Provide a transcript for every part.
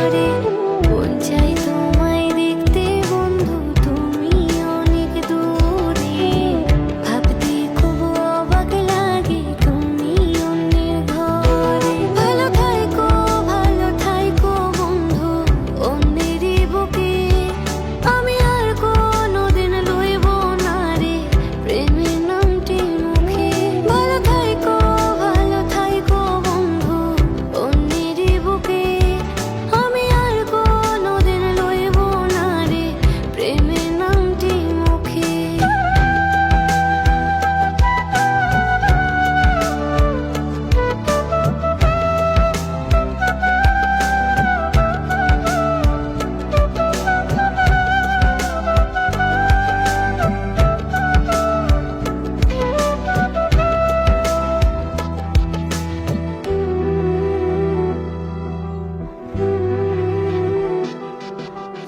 body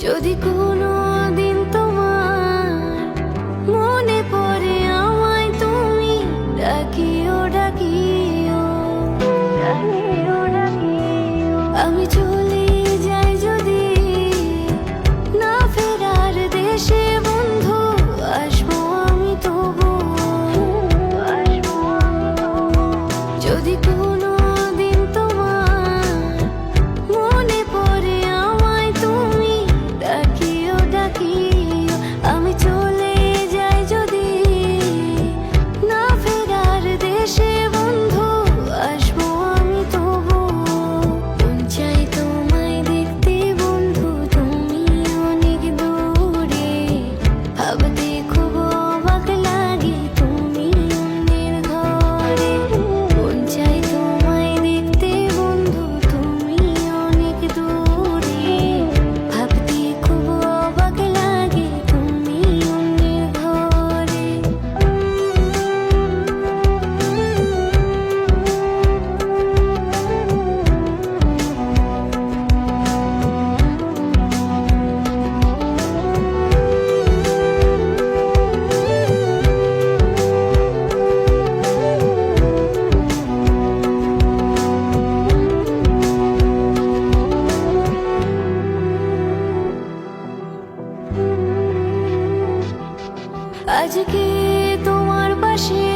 যদি কোনো দিন তোমার মনে পড়ে আমায় তুমি ডাকিও ডাকিও ডাকিও ডাকিও। আমি চলে এসে পাশে